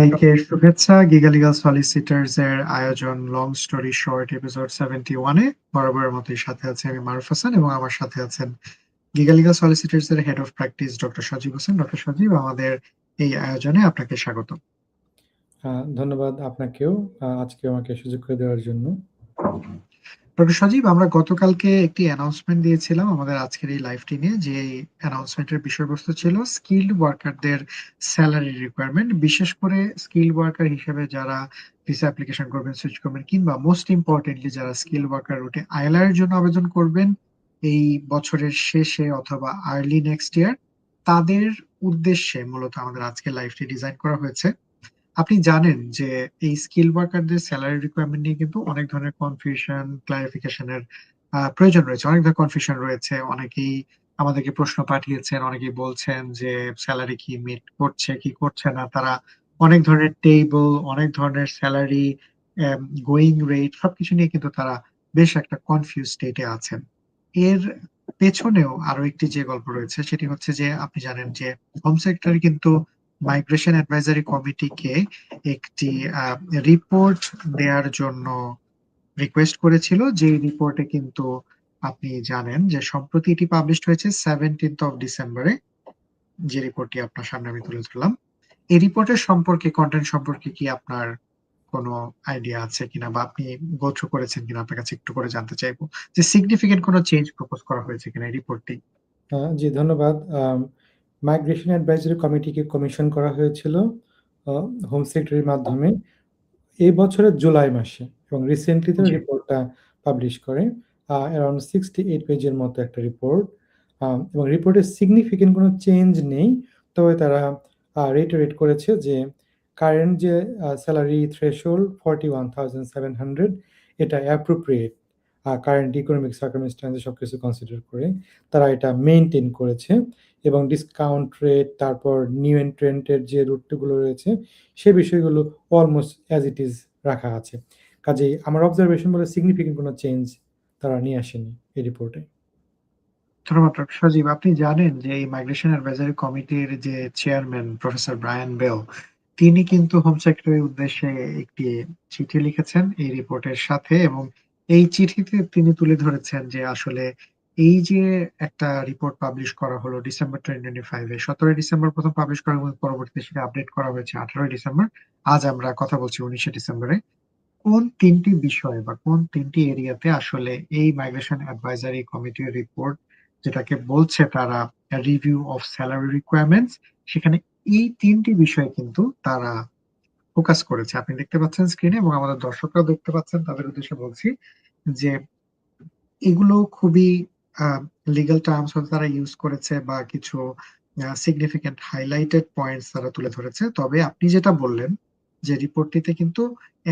সবাইকে শুভেচ্ছা। গিগালিগাল সলিসিটার্স এর আয়োজন long story short episode seventy ওয়ানে বরাবরের মতোই সাথে আছে আমি মারুফ হাসান এবং আমার সাথে আছেন গিগালিগাল সলিসিটার্স এর head of practice doctor Sajib Hossain. Doctor Sajib, আমাদের এই আয়োজনে আপনাকে স্বাগত ধন্যবাদ আপনাকেও আজকে আমাকে সুযোগ করে দেওয়ার জন্য। ডক্টর সজীব, আমরা গতকালকে একটি অ্যানাউন্সমেন্ট দিয়েছিলাম আমাদের আজকের এই লাইভটি নিয়ে, যে অ্যানাউন্সমেন্টের বিষয়বস্তু ছিল স্কিল্ড ওয়ার্কারদের স্যালারি রিকোয়ারমেন্ট বিশেষ করে স্কিল্ড ওয়ার্কার হিসেবে যারা ভিসা অ্যাপ্লিকেশন করবেন সুইচ করবেন, কিংবা মোস্ট ইম্পর্টেন্টলি যারা স্কিল ওয়ার্কার রুটে আইএলআর এর জন্য আবেদন করবেন, এই বছরের শেষে অথবা আর্লি নেক্সট ইয়ার তাদের উদ্দেশ্যে মূলত আমাদের আজকে লাইভটি ডিজাইন করা হয়েছে। আপনি জানেন যে এই স্কিল ওয়ার্কারদের স্যালারি রিকোয়ারমেন্ট নিয়ে কিন্তু অনেক ধরনের কনফিউশন ক্লারিফিকেশনের প্রয়োজন রয়েছে। অনেক ধরনের কনফিউশন রয়েছে। অনেকেই আমাদেরকে প্রশ্ন পাঠিয়েছেন, অনেকেই বলছেন যে স্যালারি কি মিট করছে, কি করছে না। তারা অনেক ধরনের টেবল অনেক ধরনের স্যালারি গোয়িং রেট সবকিছু নিয়ে কিন্তু তারা বেশ একটা কনফিউজ স্টেটে আছেন। এর পেছনেও আরও একটি যে গল্প রয়েছে, সেটি হচ্ছে যে আপনি জানেন যে হোম সেক্টরে কিন্তু মাইগ্রেশন অ্যাডভাইজারি কমিটিকে একটি রিপোর্ট দেওয়ার জন্য রিকোয়েস্ট করেছিল। যে রিপোর্টে কিন্তু আপনি জানেন যে সম্প্রতি এটি পাবলিশ হয়েছে সেভেন্টিন্থ অফ ডিসেম্বরে যে রিপোর্টটি আপনার সামনে আমি তুলে ধরলাম। এই রিপোর্টের সম্পর্কে কন্টেন্ট সম্পর্কে কি আপনার কোনো আইডিয়া আছে কিনা বা আপনি গোথ্রু করেছেন কিনা? আপনার কাছে একটু করে জানতে চাইব যে সিগনিফিকেন্ট কোনো চেঞ্জ প্রপোজ করা হয়েছে কিনা এই রিপোর্টটি জি, ধন্যবাদ। মাইগ্রেশন অ্যাডভাইজারি কমিটিকে কমিশন করা হয়েছিল হোম সেক্রেটারির মাধ্যমে এই বছরের জুলাই মাসে এবং রিসেন্টলি তারা রিপোর্টটা পাবলিশ করে অ্যারাউন্ড সিক্সটি এইট পেজের মতো একটা রিপোর্ট এবং রিপোর্টে সিগনিফিকেন্ট কোনো চেঞ্জ নেই তবে তারা রেটারেট করেছে যে কারেন্ট যে salary threshold forty one thousand seven hundred এটা অ্যাপ্রোপ্রিয়েট কারেন্ট ইকোনমিক সার্কামস্টান্স সব কিছু কনসিডার করে তারা এটা মেনটেন করেছে এবং ডিসকাউন্ট রেট তারপর নিউ এন্ট্রেন্টের যে রুটগুলো রয়েছে, সে বিষয়গুলো অলমোস্ট অ্যাজ ইট ইজ রাখা আছে। কাজেই আমার অবজারভেশন বলে সিগনিফিকেন্ট কোনো চেঞ্জ তারা নিয়ে আসেনি এই রিপোর্টে ধন্যবাদ সজীব। আপনি জানেন যে এই মাইগ্রেশন অ্যাডভাইজারি কমিটির যে চেয়ারম্যান প্রফেসর ব্রায়ান বেল তিনি কিন্তু হোম সেক্রেটারির উদ্দেশ্যে একটি চিঠি লিখেছেন এই রিপোর্টের সাথে এবং এই চিঠিতে তিনি তুলে ধরেছেন যে আসলে এই যে একটা রিপোর্ট পাবলিশ করা হলো ডিসেম্বর টোয়েন্টি ফাইভে সতেরোই ডিসেম্বর প্রথম পাবলিশ করা এবং পরবর্তীতে সেটা আপডেট করা হয়েছে আঠারোই ডিসেম্বর আজ আমরা কথা বলছি উনিশে ডিসেম্বরে কোন তিনটি বিষয় বা কোন তিনটি এরিয়াতে আসলে এই মাইগ্রেশন অ্যাডভাইজারি কমিটির রিপোর্ট যেটাকে বলছে তারা রিভিউ অফ স্যালারি রিকোয়ারমেন্টস সেখানে এই তিনটি বিষয় কিন্তু তারা ফোকাস করেছে। আপনি দেখতে পাচ্ছেন স্ক্রিনে এবং আমাদের দর্শকরাও দেখতে পাচ্ছেন, তাদের উদ্দেশ্যে বলছি যে এগুলো খুবই লিগাল টার্মস হয়তো তারা ইউজ করেছে বা কিছু সিগনিফিকেন্ট হাইলাইটেড পয়েন্টস তারা তুলে ধরেছে। তবে আপনি যেটা বললেন যে রিপোর্টটিতে কিন্তু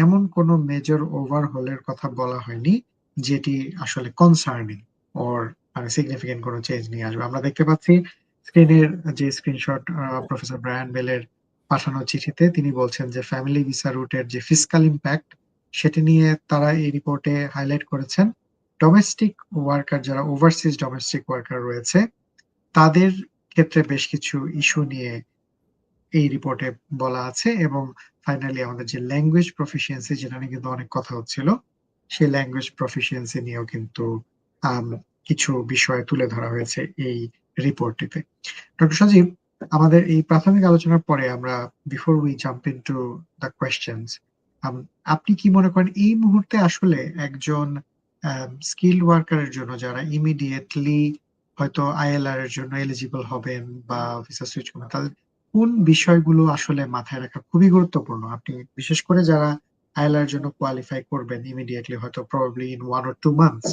এমন কোনো মেজর ওভারহোলের কথা বলা হয়নি যেটি আসলে কনসার্নিং ওর মানে সিগনিফিকেন্ট কোনো চেঞ্জ নিয়ে আসবে। আমরা দেখতে পাচ্ছি স্ক্রিনের যে স্ক্রিনশট প্রফেসর ব্রায়ান বেলের পাঠানো চিঠিতে তিনি বলছেন যে ফ্যামিলি ভিসা রুটের যে ফিসকাল ইম্প্যাক্ট সেটি নিয়ে তারা এই রিপোর্টে হাইলাইট করেছেন। ডোমেস্টিক ওয়ার্কার যারা ওভারসিজ ডোমেস্টিক ওয়ার্কার রয়েছে, তাদের ক্ষেত্রে বেশ কিছু ইস্যু নিয়ে এই রিপোর্টে বলা আছে এবং ফাইনালি আমাদের যে ল্যাঙ্গুয়েজ প্রফিসিয়েন্সি যেটা নিয়ে কিন্তু অনেক কথা হচ্ছিল, সেই ল্যাঙ্গুয়েজ প্রফিসিয়েন্সি নিয়েও কিন্তু কিছু বিষয় তুলে ধরা হয়েছে এই রিপোর্টটিতে ডক্টর সজীব আমাদের এই প্রাথমিক আলোচনার পরে আমরা before we jump into the questions আপনি কি মনে করেন এই মুহূর্তে আসলে একজন স্কিল ওয়ার্কারের জন্য যারা ইমিডিয়েটলি হয়তো আইএলআর এর জন্য এলিজিবল হবেন বা ভিসা সুইচ করবেন, তাদের কোন বিষয়গুলো আসলে মাথায় রাখা খুবই গুরুত্বপূর্ণ? আপনি বিশেষ করে যারা আইএলআর এর জন্য কোয়ালিফাই করবেন ইমিডিয়েটলি হয়তো probably in one or two months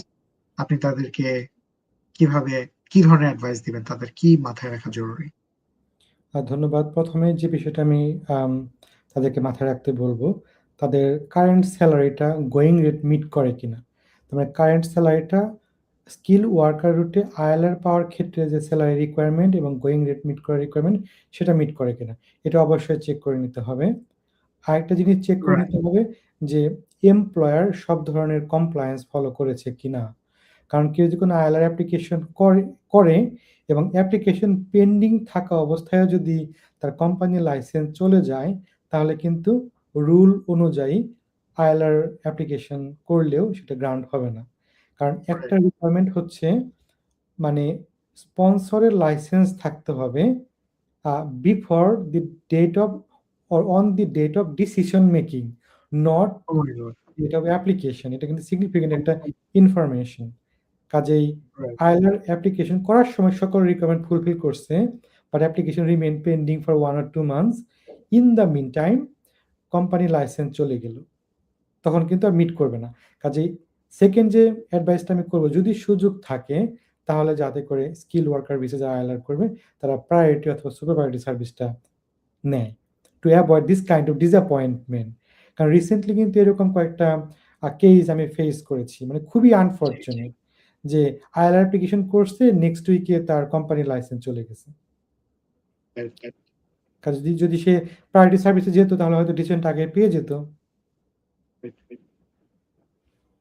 আপনি তাদেরকে কীভাবে, কি ধরনের অ্যাডভাইস দিবেন? তাদের কি মাথায় রাখা জরুরি? ধন্যবাদ। প্রথমে যে বিষয়টা আমি তাদেরকে মাথায় রাখতে বলব তাদের কারেন্ট স্যালারিটা গোয়িং রেট মিট করে কিনা। মানে কারেন্ট স্যালারিটা স্কিল ওয়ার্কার রুটে আইএলআর পাওয়ার ক্ষেত্রে যে স্যালারি রিকোয়ারমেন্ট এবং গোয়িং রেট মিট করার রিকোয়ারমেন্ট সেটা মিট করে কিনা। এটা অবশ্যই চেক করে নিতে হবে। আরেকটা জিনিস চেক করে নিতে হবে যে এমপ্লয়ার সব ধরনের কমপ্লায়েন্স ফলো করেছে কিনা। কারণ কেউ যদি কোনো আইএলআর অ্যাপ্লিকেশন করে করে এবং অ্যাপ্লিকেশন পেন্ডিং থাকা অবস্থায় যদি তার কোম্পানির লাইসেন্স চলে যায় তাহলে কিন্তু রুল অনুযায়ী আইএলআর অ্যাপ্লিকেশন করলেও সেটা গ্রান্ট হবে না। কারণ একটা রিকোয়ারমেন্ট হচ্ছে মানে স্পন্সরের লাইসেন্স থাকতে হবে before the date of or on the date of decision making not! Date of application. এটা কিন্তু সিগনিফিক্যান্ট একটা ইনফরমেশন। কাজেই। আইএলআর অ্যাপ্লিকেশন করার সময় সকল রিকোয়ারমেন্ট ফুলফিল করছে। But application remain pending for one or two months. In the mean time company license চলে গেল। তখন কিন্তু আর মিট করবে না। কাজেই সেকেন্ড যে অ্যাডভাইসটা আমি করব যদি সুযোগ থাকে তাহলে যাতে করে স্কিল ওয়ার্কার ভিসা যারা আইএলআর করবে তারা প্রায়োরিটি অথবা সুপার প্রায়োরিটি সার্ভিসটা নেয়। To avoid this kind of disappointment. কারণ রিসেন্টলি কিন্তু এরকম কয়েকটা কেস আমি ফেস করেছি। মানে খুবই। আনফরচুনেট যে আইএলআর অ্যাপ্লিকেশন করছে নেক্সট উইকে তার কোম্পানির লাইসেন্স চলে গেছে। কাজে যদি যদি সে প্রায়োরিটি সার্ভিসে যেত তাহলে হয়তো ডিসিশনটা আগে পেয়ে যেত।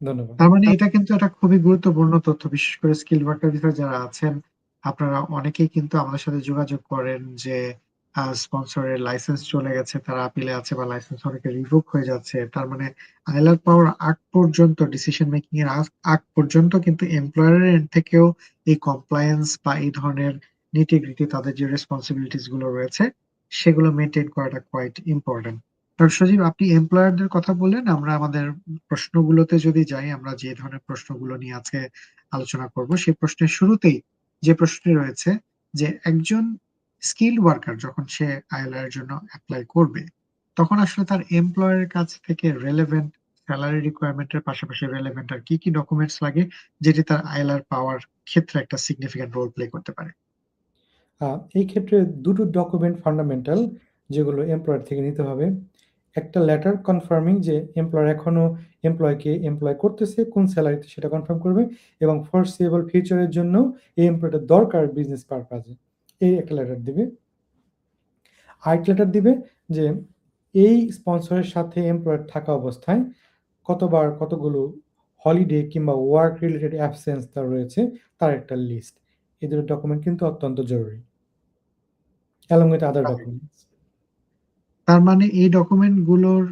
ধন্যবাদ। তার মানে এটা কিন্তু একটা খুবই গুরুত্বপূর্ণ তথ্য। বিশেষ করে স্কিল ওয়ার্কার যারা আছেন, আপনারা অনেকেই কিন্তু আমাদের সাথে যোগাযোগ করেন যে স্পন্সরের লাইসেন্স চলে গেছে, তারা আপিলে আছে বা লাইসেন্স অনেকে রিভোক হয়ে যাচ্ছে। তার মানে আইএলআর পাওয়ার আগ পর্যন্ত ডিসিশন মেকিং এর আগ পর্যন্ত কিন্তু এমপ্লয়ার এর এন্ড থেকেও এই কমপ্লায়েন্স বা এই ধরনের নিটি-গ্রিটি তাদের যে রেসপনসিবিলিটিসগুলো রয়েছে, সেগুলো মেইনটেইন করাটা কোয়াইট ইম্পোর্টেন্ট। ডক্টর সজীব আপনি এমপ্লয়ারদের কথা বললেন, আমরা আমাদের প্রশ্নগুলোতে যদি যাই, আমরা যে ধরনের প্রশ্নগুলো নিয়ে আজকে আলোচনা করব, সেই প্রশ্নের শুরুতেই যে প্রশ্নটি রয়েছে যে একজন স্কিল ওয়ার্কার যখন সে আইএলআর জন্য অ্যাপ্লাই করবে, তখন আসলে তার এমপ্লয়ার কাছ থেকে রেলেভেন্ট স্যালারি রিকোয়ারমেন্ট এর পাশাপাশি রেলেভেন্ট আর কি, কি ডকুমেন্টস লাগে যেটি তার আইএলআর পাওয়ার ক্ষেত্রে একটা সিগনিফিক্যান্ট রোল প্লে করতে পারে? এই ক্ষেত্রে দুটো ডকুমেন্ট ফান্ডামেন্টাল যেগুলো এমপ্লয়ার থেকে নিতে হবে। একটা লেটার কনফার্মিং যে এমপ্লয়ার এখনও এমপ্লয়কে এমপ্লয় করতেছে, কোন স্যালারিতে সেটা কনফার্ম করবে এবং ফরসিবল ফিউচার এর জন্য এই এমপ্লয়িটা দরকার বিজনেস পারপাজে। এই একটা লেটার দিবে। আরেকটা লেটার দিবে যে এই স্পন্সরের সাথে এমপ্লয়ার থাকা অবস্থায় কতবার কতগুলো হলিডে কিংবা ওয়ার্ক রিলেটেড অ্যাবসেন্স তার রয়েছে তার একটা লিস্ট। এই দুটো ডকুমেন্ট কিন্তু অত্যন্ত জরুরি। Along with other documents. তার মানে এই ডকুমেন্টগুলোর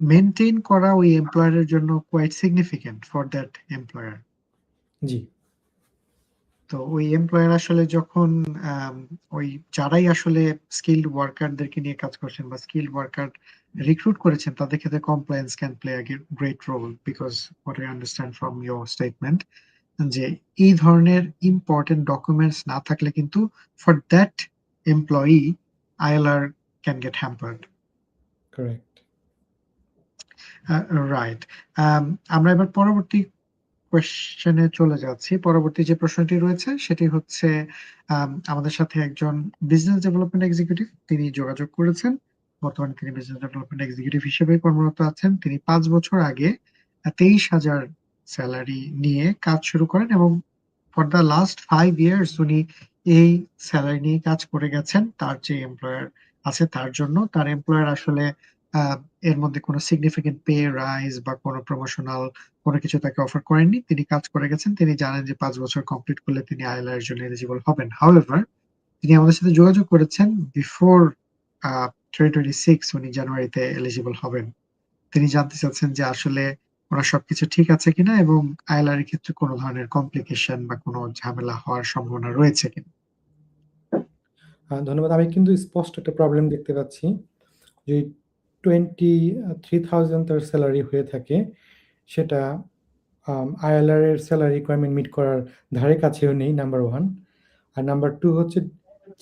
মেইনটেইন করা ওই এমপ্লয়ার এর জন্য quite significant for that employer. জি। তো ওই এমপ্লয়ার আসলে যখন ওই যারাই আসলে স্কিলড ওয়ার্কারদেরকে নিয়ে কাজ করছেন বা স্কিলড ওয়ার্কার রিক্রুট করেছেন তাদের ক্ষেত্রে compliance can play a great role because what I understand from your statement যে এই ধরনের ইম্পোর্টেন্ট ডকুমেন্টস না থাকলে কিন্তু for that employee ILR can get hampered. Correct. Right. Um আমরা এবার পরবর্তী কোয়েশ্চেন চলে যাচ্ছি। পরবর্তী যে প্রশ্নটি রয়েছে, সেটি হচ্ছে আমাদের সাথে একজন বিজনেস ডেভেলপমেন্ট এক্সিকিউটিভ তিনি যোগাযোগ করেছেন। বর্তমানে তিনি বিজনেস ডেভেলপমেন্ট এক্সিকিউটিভ হিসেবে কর্মরত আছেন। তিনি ৫ বছর আগে তেইশ হাজার স্যালারি নিয়ে কাজ শুরু করেন এবং for the last five years উনি এই স্যালারি নিয়ে কাজ করে গেছেন। তার যে এমপ্লয়ার আছে, তার জন্য। তার এমপ্লয়ার আসলে এর মধ্যে কোন সিগনিফিকেন্ট পে রাইজ বা কোন প্রমোশনাল কোনো কিছু তাকে অফার করেননি। তিনি কাজ করে গেছেন। তিনি জানেন যে পাঁচ বছর কমপ্লিট করলে তিনি আইএলআর জন্য এলিজিবল হবেন। হাউএভার তিনি আমাদের সাথে যোগাযোগ করেছেন বিফোর আ 2026 উনি জানুয়ারিতে এলিজিবল হবেন। তিনি জানতে চাচ্ছেন যে আসলে উনার সবকিছু ঠিক আছে কিনা এবং আইএলআর এর ক্ষেত্রে কোনো ধরনের কমপ্লিকেশন বা কোন ঝামেলা হওয়ার সম্ভাবনা রয়েছে কিনা? আ ধন্যবাদ। আমি কিন্তু স্পষ্ট একটা প্রবলেম দেখতে পাচ্ছি। যে 23,000 তার স্যালারি হয়ে থাকে। সেটা আইএলআর এর সেলারি রিকোয়ারমেন্ট মিট করার ধারে কাছেও নেই নাম্বার ওয়ান আর নাম্বার টু হচ্ছে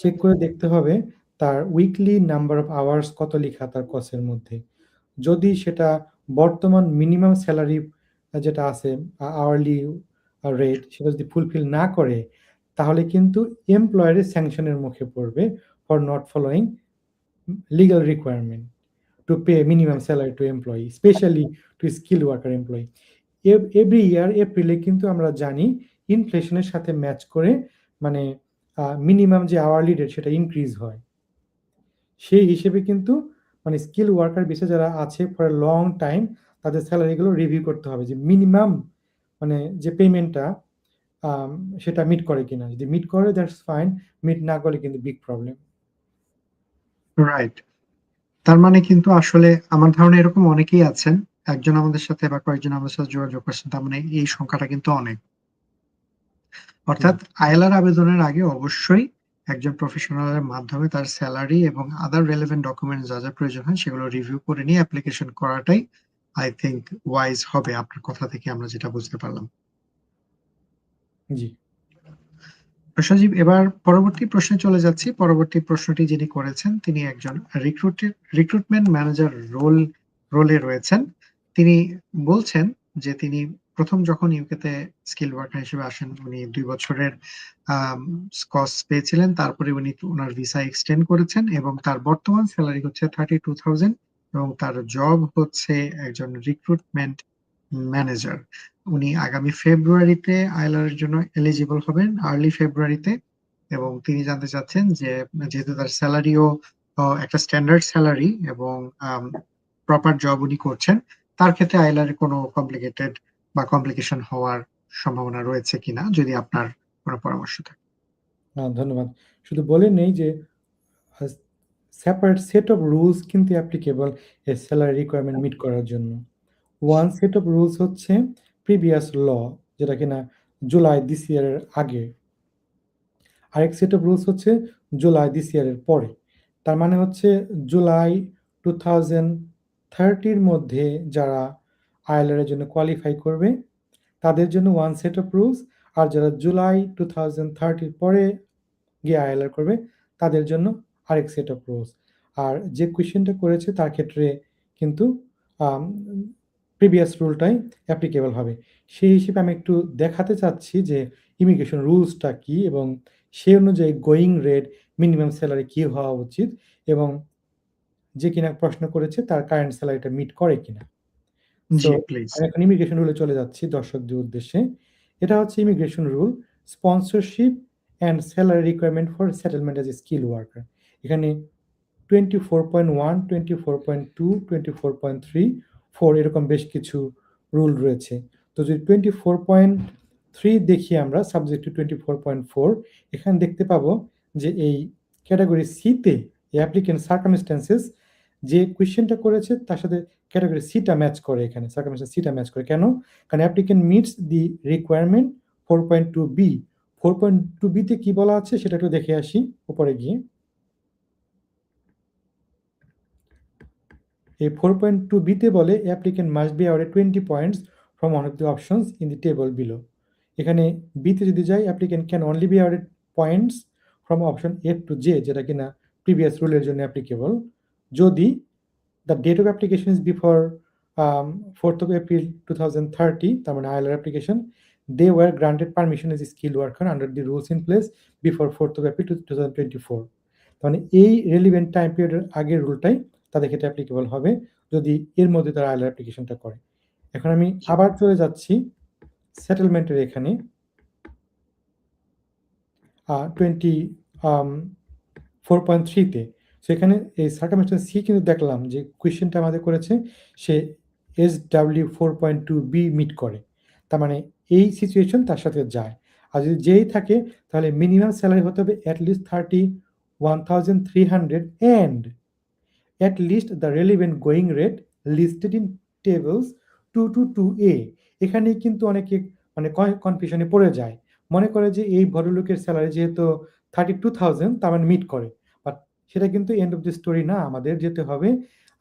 চেক করে দেখতে হবে তার উইকলি নাম্বার অফ আওয়ার্স কত লিখা তার কসের মধ্যে। যদি সেটা বর্তমান মিনিমাম স্যালারি যেটা আছে আওয়ারলি রেট সেটা যদি ফুলফিল না করে তাহলে কিন্তু এমপ্লয়ার স্যাংশনের মুখে পড়বে for not following legal requirement pay minimum salary to employee specially to skill worker employee. Ev every year এপ্রিলে কিন্তু আমরা জানি ইনফ্লেশন এর সাথে ম্যাচ করে মানে মিনিমাম যে আওয়ারলি রেট সেটা ইনক্রিজ হয়। সেই হিসেবে কিন্তু মানে স্কিল ওয়ার্কার ভিসা যারা আছে ফর লং টাইম তাদের সেলারি গুলো রিভিউ করতে হবে যে মিনিমাম মানে যে পেমেন্টটা সেটা মিট করে কিনা। যদি মিট করে দ্যাটস ফাইন। মিট না করলে কিন্তু বিগ প্রবলেম। রাইট। তার মানে কিন্তু আসলে আমার ধারণা এরকম অনেকেই আছেন। একজন আমাদের সাথে বা কয়েকজন আমাদের সাথে যোগাযোগ করছেন। তার মানে এই সংখ্যাটা কিন্তু অনেক। অর্থাৎ আইএলআর আবেদনের আগে অবশ্যই একজন প্রফেশনালের মাধ্যমে তার স্যালারি এবং আদার রেলেভেন্ট ডকুমেন্টস যা, যা প্রয়োজন হয় সেগুলো রিভিউ করে নিয়ে অ্যাপ্লিকেশন করাটাই আই থিংক ওয়াইজ হবে আপনার কথা থেকে আমরা যেটা বুঝতে পারলাম। জি। সজীব এবার পরবর্তী প্রশ্নে চলে যাচ্ছি। পরবর্তী প্রশ্নটি যিনি করেছেন তিনি একজন রিক্রুটমেন্ট ম্যানেজার রোল রোলে রয়েছেন। তিনি বলছেন যে তিনি ১ম যখন ইউকেতে স্কিল ওয়ার্কার হিসেবে আসেন উনি ২ বছরের কজ পেয়েছিলেন। তারপরে উনি উনার ভিসা এক্সটেন্ড করেছেন এবং তার বর্তমান সেলারি হচ্ছে 32,000 এবং তার জব হচ্ছে একজন রিক্রুটমেন্ট ম্যানেজার। উনি আগামী ফেব্রুয়ারিতে আইএলআর এর জন্য এলিজিবল হবেন আর্লি ফেব্রুয়ারিতে এবং তিনি জানতে চাচ্ছেন যে, যেহেতু তার স্যালারিও একটা স্ট্যান্ডার্ড স্যালারি এবং প্রপার জব উনি করছেন। তার ক্ষেত্রে আইএলআর এ কোনো কমপ্লিকেটেড বা কমপ্লিকেশন হওয়ার সম্ভাবনা রয়েছে কিনা? যদি আপনার কোনো পরামর্শ থাকে। আ, ধন্যবাদ। শুধু বলে নেই যে সেপারেট সেট অফ রুলস কিন্তু অ্যাপ্লিকেবল এই স্যালারি রিকোয়ারমেন্ট মিট করার জন্য। ওয়ান সেট অফ রুলস হচ্ছে প্রিভিয়াস ল যেটা কিনা জুলাই দিস ইয়ারের আগে। আরেক সেট অফ রুলস হচ্ছে জুলাই দিস ইয়ারের পরে। তার মানে হচ্ছে জুলাই 2030 র মধ্যে যারা আইএলআর জন্য কোয়ালিফাই করবে, তাদের জন্য ওয়ান সেট অফ রুলস আর যারা জুলাই 2030 র পরে গিয়ে আইএলআর করবে, তাদের জন্য আরেক সেট অফ রুলস। আর যে কোয়েশ্চেনটা করেছে, তার ক্ষেত্রে কিন্তু প্রিভিয়াস রুলটাই অ্যাপ্লিকেবল হবে। সেই হিসেবে আমি একটু দেখাতে চাচ্ছি যে ইমিগ্রেশন রুলসটা কি এবং সেই অনুযায়ী গোয়িং রেট, মিনিমাম স্যালারি কি হওয়া উচিত এবং যে কিনা প্রশ্ন করেছে তার কারেন্ট স্যালারিটা মিট করে কিনা। সো এখন ইমিগ্রেশন রুলে চলে যাচ্ছি দর্শকদের উদ্দেশ্যে। এটা হচ্ছে immigration rule sponsorship and salary requirement for settlement as a skill worker. এখানে 24.1, 24.2, 24.3, 4 এরকম বেশ কিছু রুল রয়েছে। তো যদি 24.3 দেখি আমরা সাবজেক্ট টু 24.4 এখানে দেখতে পাবো যে এই ক্যাটাগরি সি তে অ্যাপ্লিক্যান্ট সার্কামস্ট্যান্সেস যে কোয়েশ্চেনটা করেছে, তার সাথে ক্যাটাগরি সি টা ম্যাচ করে এখানে। সার্কামস্ট্যান্স সিটা ম্যাচ করে। কেন? কারণ applicant meets the requirement 4.2 B. Four point two বিতে কি বলা আছে, সেটা একটু দেখে আসি, উপরে গিয়ে। এই 4.2 বি তে বলে applicant must be awarded 20 points from one of the options in the table below. এখানে বি তে যদি যাই applicant can only be awarded points from option F to J যেটা কিনা প্রিভিয়াস রুলের জন্য অ্যাপ্লিকেবল। যদি the date of application is before 4th of April 2030 তার মানে ILR application they were granted permission as a skilled worker under the rules in place before 4th of April 2024 তার মানে এই রেলিভেন্ট টাইম পিরিয়ডের আগের রুলটাই তাদের ক্ষেত্রে অ্যাপ্লিকেবল হবে যদি এর মধ্যে তারা আইএলআর অ্যাপ্লিকেশনটা করে। এখন আমি আবার চলে যাচ্ছি সেটেলমেন্টের এখানে। আ 20 আম 4.3 তে। সো এখানে এই সার্কামস্ট্যান্স সি কিন্তু দেখলাম যে কোয়েশ্চেনটা আমাদের করেছে সে S W four point two B meet করে। তার মানে এই সিচুয়েশন তার সাথে যায়। আর যদি যেই থাকে তাহলে মিনিমাম স্যালারি হতে হবে at least 31,300 and at least the relevant going rate listed in tables 222 A. এখানেই কিন্তু অনেকে মানে কনফিউশনে পড়ে যায়। মনে করে যে এই ভদ্রলোকের সেলারি যেহেতু 32,000 তার মানে মিট করে। বাট সেটা কিন্তু এন্ড অফ দি স্টোরি না। আমাদের যেতে হবে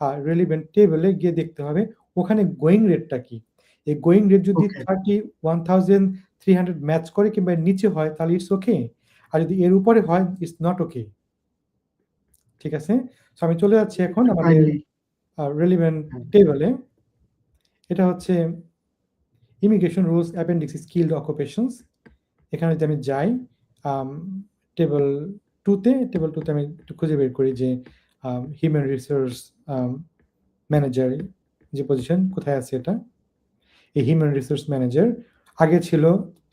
আ রেলেভেন্ট টেবলে গিয়ে দেখতে হবে ওখানে গোয়িং রেটটা কি। এই গোয়িং রেট যদি ওকে। 31,300 ম্যাচ করে কিংবা নিচে হয় তাহলে ইটস ওকে। আর যদি এর উপরে হয় ইটস নট ওকে। ঠিক আছে? সো আমি চলে যাচ্ছি এখন আমাদের রেলেভেন্ট। টেবলে। এটা হচ্ছে immigration rules appendix skilled occupations. এখানে যদি আমি যাই টেবল 2 তে টেবল 2 তে আমি একটু খুঁজে বের করি যে হিউম্যান রিসোর্স ম্যানেজার যে পজিশন কোথায় আছে এটা? এই হিউম্যান রিসোর্স ম্যানেজার আগে ছিল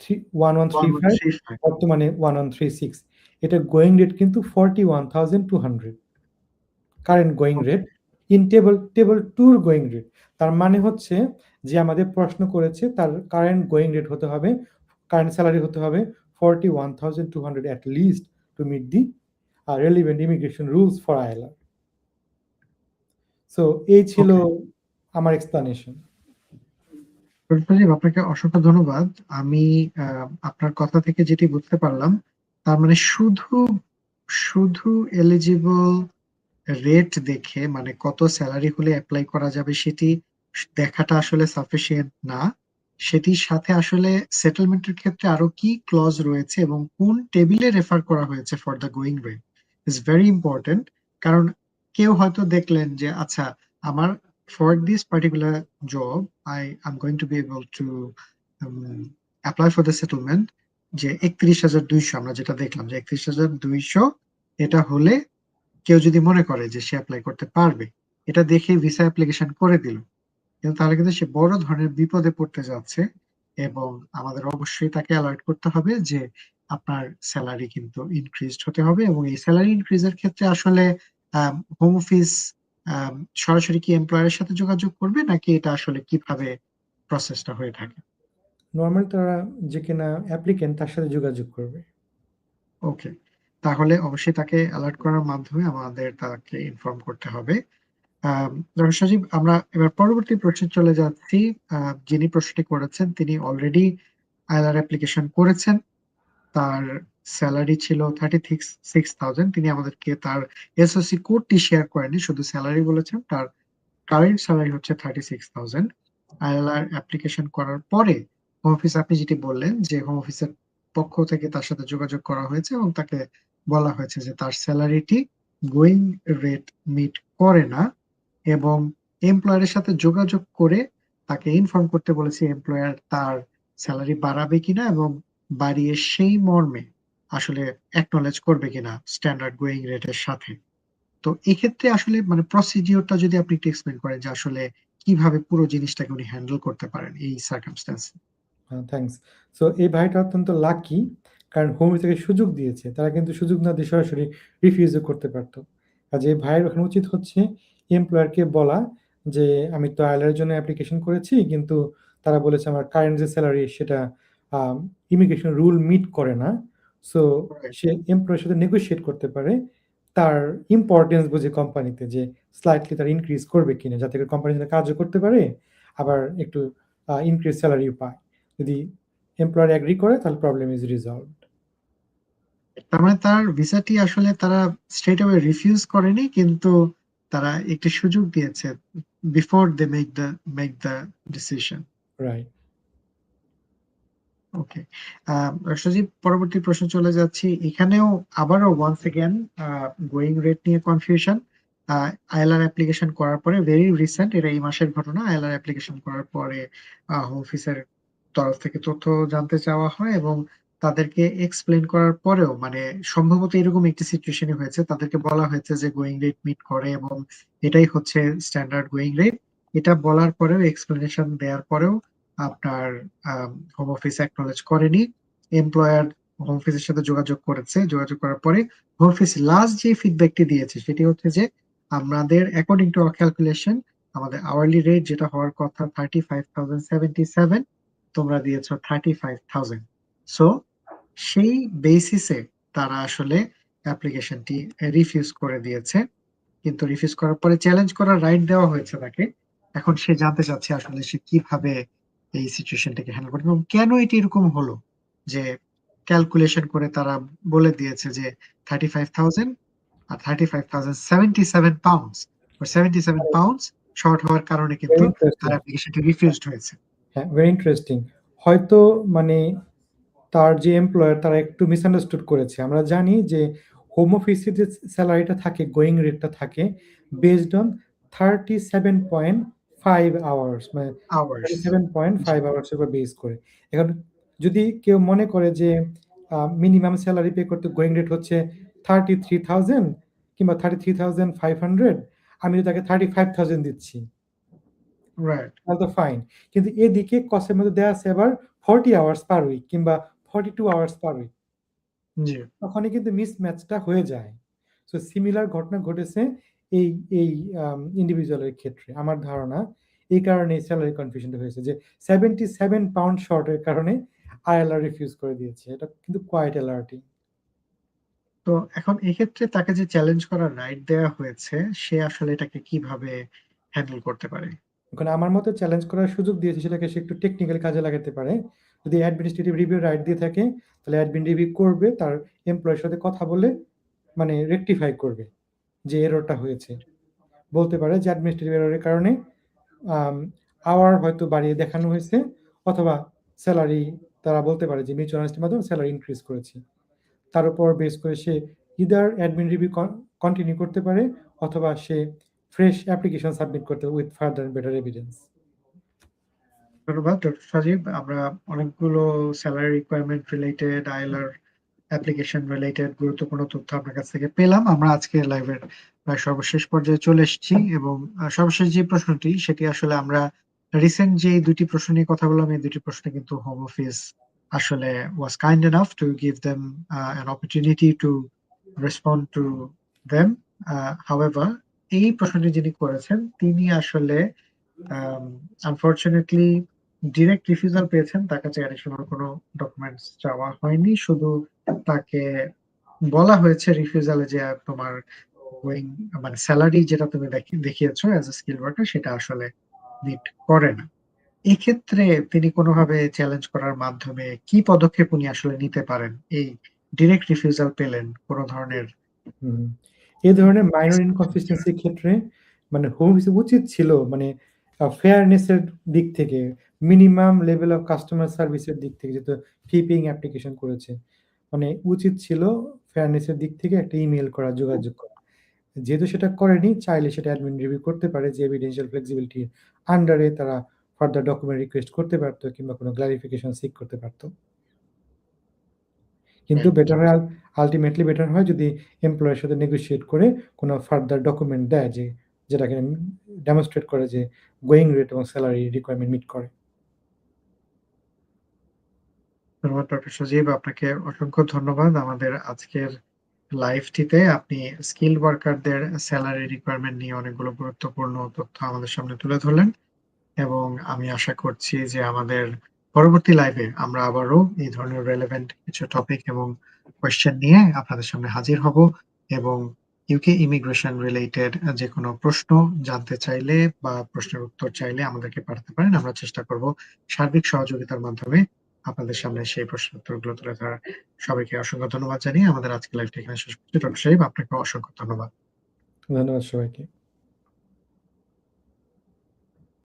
থ্রি 1135 1135 বর্তমানে 1136 এটা গোয়িং রেট কিন্তু 41,200 current going rate in table table 2 র গোয়িং রেট। তার মানে হচ্ছে যে আমাদের প্রশ্ন করেছে তার কারেন্ট গোয়িং রেট হতে হবে কারেন্ট স্যালারি হতে হবে 41,200 at least to meet the relevant immigration rules for ILR. So এই ছিল আমার এক্সপ্লানেশন। আপনাকে অসংখ্য ধন্যবাদ। আমি আপনার কথা থেকে যেটি বুঝতে পারলাম, তার মানে শুধু, শুধু এলিজিবল রেট দেখে মানে কত স্যালারি হলে অ্যাপ্লাই করা যাবে সেটি দেখাটা আসলে সাফিসিয়েন্ট না। সেটির সাথে আসলে সেটেলমেন্ট এর ক্ষেত্রে আরও কি ক্লজ রয়েছে এবং কোন টেবিলে রেফার করা হয়েছে for the going rate is very important. কারণ কেউ হয়তো দেখলেন যে আচ্ছা আমার for this particular job I am going to be able to um apply for the settlement যে ৩১,২০০ আমরা যেটা দেখলাম যে ৩১,২০০ এটা হলে কেউ যদি মনে করে যে সে অ্যাপ্লাই করতে পারবে, এটা দেখে ভিসা অ্যাপ্লিকেশন করে দিল। কিন্তু তাহলে কিন্তু সে বড় ধরনের বিপদে পড়তে যাচ্ছে এবং আমাদের অবশ্যই তাকে অ্যালার্ট করতে হবে যে আপনার স্যালারি কিন্তু ইনক্রিজড হতে হবে এবং এই স্যালারি ইনক্রিজ এর ক্ষেত্রে আসলে হোম অফিস সরাসরি কি এমপ্লয়ার সাথে যোগাযোগ করবে নাকি এটা আসলে কীভাবে প্রসেসটা হয়ে থাকে? নরমালি তারা যে কিনা অ্যাপ্লিক্যান্ট তার সাথে যোগাযোগ করবে। ওকে। তাহলে অবশ্যই তাকে অ্যালার্ট করার মাধ্যমে আমাদের তাকে ইনফর্ম করতে হবে। সজীব আমরা এবার পরবর্তী প্রশ্নে চলে যাচ্ছি। যিনি প্রশ্নটি করেছেন তিনি অলরেডি আইএলআর অ্যাপ্লিকেশন করেছেন। তার সেলারি ছিল 36,000 তিনি আমাদেরকে তার এসওসি কোডটি শেয়ার করেননি। শুধু সেলারি বলেছেন। তার কারেন্ট সেলারি হচ্ছে 36,000 আইএলআর অ্যাপ্লিকেশন করার পরে হোম অফিস আপনি যেটি বললেন যে হোম অফিসের পক্ষ থেকে তার সাথে যোগাযোগ করা হয়েছে এবং তাকে বলা হয়েছে যে তার স্যালারিটি গোয়িং রেট মিট করে না এবং এমপ্লয়ার এর সাথে যোগাযোগ করে তাকে ইনফর্ম করতে বলেছে এমপ্লয়ার তার স্যালারি বাড়াবে কিনা এবং বাড়িয়ে সেই মর্মে আসলে একনলেজ করবে কিনা স্ট্যান্ডার্ড গোয়িং রেট এর সাথে। তো এক্ষেত্রে আসলে মানে প্রসিডিওরটা যদি আপনি একটু এক্সপ্লেইন করেন যে আসলে কীভাবে পুরো জিনিসটাকে উনি হ্যান্ডেল করতে পারেন এই সার্কামস্ট্যান্স থ্যাংকস। সো এই ভাইটা অত্যন্ত লাকি কারণ হোম থেকে সুযোগ দিয়েছে। তারা কিন্তু সুযোগ না দিয়ে সরাসরি রিফিউজ ও করতে পারত। কাজেই ভাইয়ের ওখানে উচিত হচ্ছে এমপ্লয়ারকে বলা যে আমি তো আইএলআর এর জন্য অ্যাপ্লিকেশন করেছি কিন্তু তারা বলেছে আমার কারেন্ট যে স্যালারি সেটা ইমিগ্রেশন রুল মিট করে না। সো সে এমপ্লয়ের সাথে নেগোশিয়েট করতে পারে। তার ইম্পর্টেন্স বুঝে কোম্পানিতে যে স্লাইটলি তার ইনক্রিজ করবে কিনা যাতে করে কোম্পানি কাজও করতে পারে আবার একটু ইনক্রিজ স্যালারিও পায়। যদি এমপ্লয়ার এগ্রি করে তাহলে প্রবলেম ইস রিজলভড। তার মানে তার ভিসাটি আসলে তারা স্ট্রেইট অ্যাওয়ে রিফিউজ করেনি কিন্তু তারা একটি সুযোগ দিয়েছে before they make the make the decision. Right. Okay. Sajib পরবর্তী প্রশ্নে চলে যাচ্ছি। এখানেও আবারও once again uh going rate নিয়ে কনফিউশন। আইএলআর অ্যাপ্লিকেশন করার পরে ভেরি রিসেন্ট এটা এই মাসের ঘটনা। আইএলআর অ্যাপ্লিকেশন করার পরে হোম অফিসের তরফ থেকে তথ্য জানতে চাওয়া হয় এবং তাদেরকে এক্সপ্লেন করার পরেও মানে সম্ভবত এরকম একটি সিচুয়েশনই হয়েছে। তাদেরকে বলা হয়েছে যে গোয়িং রেট মিট করে এবং এটাই হচ্ছে স্ট্যান্ডার্ড গোয়িং রেট। এটা বলার পরেও এক্সপ্লেনেশন দেওয়ার পরেও আপনার হোম অফিস একনলেজ করেনি। এমপ্লয়ার হোম অফিসের সাথে যোগাযোগ করেছে। যোগাযোগ করার পরে হোম অফিস লাস্ট যে ফিডব্যাকটি দিয়েছে সেটি হচ্ছে যে আমাদের অ্যাকর্ডিং টু ক্যালকুলেশন আমাদের আওয়ারলি রেট যেটা হওয়ার কথা 35,077 তোমরা দিয়েছ 35,000 সো সেই বেসিসে তারা আসলে অ্যাপ্লিকেশনটি রিফিউজ করে দিয়েছে। কিন্তু রিফিউজ করার পরে চ্যালেঞ্জ করার রাইট দেওয়া হয়েছে তাকে। এখন সে জানতে চাচ্ছে আসলে সে কীভাবে এই সিচুয়েশনটাকে হ্যান্ডেল করবে এবং কেন এটি এরকম হলো? যে ক্যালকুলেশন করে তারা বলে দিয়েছে যে 35,000 আর 35,077 পাউন্ডস or 77 পাউন্ডস শর্ট হওয়ার কারণে কিন্তু তার। অ্যাপ্লিকেশনটি রিফিউজড হয়েছে। হ্যাঁ, ভেরি ইন্টারেস্টিং। হয়তো মানে তার যে এমপ্লয়ার তারা একটু মিসআন্ডারস্টুড করেছে। আমরা জানি যে হোম অফিসের যে সেলারিটা থাকে গোইং রেটটা থাকে বেসড অন 37.5 আওয়ার্স মানে আওয়ার্স। 37.5 আওয়ার্স এর উপর বেস করে। এখন যদি কেউ মনে করে যে মিনিমাম স্যালারি পে করতে গোয়িং রেট হচ্ছে 33,000 কিংবা 33,500 আমি তো তাকে 35,000 দিচ্ছি। রাইট। তাহলে তো ফাইন। কিন্তু এদিকে কস্টের মধ্যে দেয়া আছে আবার 40 আওয়ার্স পার উইক কিংবা 42 আওয়ার্স পার উইক। তখনই কিন্তু মিসম্যাচটা হয়ে যায়। সো সিমিলার ঘটনা ঘটেছে এই এই আম ইন্ডিভিজুয়াল এর ক্ষেত্রে। আমার ধারণা এই কারণে সেলারি কনফিউশনটা হয়েছে যে 77 পাউন্ড শর্ট এর কারণে আইএলআর রিফিউজ করে দিয়েছে। এটা কিন্তু কোয়াইট অ্যালার্টিং। তো তো এখন এক্ষেত্রে তাকে যে চ্যালেঞ্জ করার রাইট দেয়া হয়েছে, সে আসলে এটাকে কীভাবে হ্যান্ডেল করতে পারে? এখন আমার মতে চ্যালেঞ্জ করার সুযোগ দিয়েছে সেটাকে সে একটু টেকনিক্যাল কাজে লাগাতে পারে। যদি অ্যাডমিনিস্ট্রেটিভ রিভিউ রাইট দিয়ে থাকে, তাহলে অ্যাডমিন রিভিউ করবে, তার এমপ্লয়ের সাথে কথা বলে মানে রেকটিফাই করবে যে এররটা হয়েছে। বলতে পারে যে অ্যাডমিনিস্ট্রেটিভ এররের কারণে আওয়ার হয়তো বাড়িয়ে দেখানো হয়েছে অথবা স্যালারি তারা বলতে পারে যে মিউচুয়াল আন্ডারস্ট্যান্ডিং মাধ্যমে স্যালারি ইনক্রিজ করেছি। তার উপর বেস করে সে ইদার অ্যাডমিন রিভিউ কন্টিনিউ করতে পারে অথবা সে ফ্রেশ অ্যাপ্লিকেশন সাবমিট করতে উইথ ফার্দার বেটার এভিডেন্স। ধন্যবাদ ডক্টর সজীব। আমরা অনেকগুলো salary requirement related, ILR application related গুরুত্বপূর্ণ তথ্য আপনার কাছ থেকে পেলাম। আমরা আজকে লাইভের প্রায় সর্বশেষ পর্যায়ে চলে এসেছি এবং সর্বশেষ যে প্রশ্নটি সেটি আসলে আমরা রিসেন্ট যে ২ টি প্রশ্ন নিয়ে কথা বললাম, এই ২ টি প্রশ্নে কিন্তু হোম অফিস আসলে was kind enough to give them uh, an opportunity to respond to them. এই প্রশ্নটি যিনি করেছেন, তিনি আসলে আনফরচুনেটলি ডিরেক্ট রিফিউজাল পেয়েছেন। তার কাছে অ্যাডিশনাল কোনো ডকুমেন্টস চাওয়া হয়নি। শুধু তাকে বলা হয়েছে রিফিউজালে যে তোমার মানে স্যালারি যেটা তুমি দেখি, দেখিয়েছো অ্যাজ এ স্কিল ওয়ার্কার সেটা আসলে মিট করে না। এক্ষেত্রে তিনি কোনোভাবে চ্যালেঞ্জ করার মাধ্যমে কি পদক্ষেপ উনি আসলে নিতে পারেন? এই ডিরেক্ট রিফিউজাল পেলেন কোন ধরনের এই ধরনের মাইনর ইনকনসিস্টেন্সির ক্ষেত্রে মানে হোম উচিত ছিল মানে ফেয়ারনেসের দিক থেকে মিনিমাম লেভেল অফ কাস্টমার সার্ভিসের দিক থেকে যেহেতু ফিপিং অ্যাপ্লিকেশন করেছে। মানে উচিত ছিল ফেয়ারনেসের দিক থেকে একটা ইমেল করা, যোগাযোগ করা। যেহেতু সেটা করেনি, চাইলে সেটা অ্যাডমিন রিভিউ করতে পারে যে এভিডেন্সিয়াল ফ্লেক্সিবিলিটি আন্ডারে তারা ফার্দার ডকুমেন্ট রিকোয়েস্ট করতে পারতো কিংবা কোনো ক্লারিফিকেশন সিক করতে পারত। কিন্তু বেটার হয় আল্টিমেটলি বেটার হয় যদি এমপ্লয়ের সাথে নেগোশিয়েট করে কোনো ফার্দার ডকুমেন্ট দেয় যে যেটাকে ডেমনস্ট্রেট করে যে গোয়িং রেট এবং স্যালারি রিকোয়ারমেন্ট মিট করে। ধন্যবাদ ডক্টর সজীব। আপনাকে অসংখ্য ধন্যবাদ। আমাদের আজকের লাইভটিতে আপনি স্কিল ওয়ার্কারদের সেলারি রিকোয়ারমেন্ট নিয়ে অনেকগুলো গুরুত্বপূর্ণ তথ্য আমাদের সামনে তুলে ধরলেন এবং আমি আশা করছি যে আমাদের পরবর্তী লাইভে আমরা আবারও এই ধরনের রেলেভেন্ট কিছু টপিক এবং কোয়েশ্চেন নিয়ে আপনাদের সামনে হাজির হব এবং ইউকে ইমিগ্রেশন রিলেটেড যেকোনো প্রশ্ন জানতে চাইলে বা প্রশ্নের উত্তর চাইলে আমাদেরকে পাঠাতে পারেন। আমরা চেষ্টা করব সার্বিক সহযোগিতার মাধ্যমে আপনাদের সামনে সেই প্রশ্নের উত্তরগুলো তুলে ধরার। সবাইকে অসংখ্য ধন্যবাদ জানিয়ে আমাদের আজকের লাইভটি এখানে শেষ করছি। ডক্টর সাহেব, আপনাকে অসংখ্য ধন্যবাদ। ধন্যবাদ সবাইকে।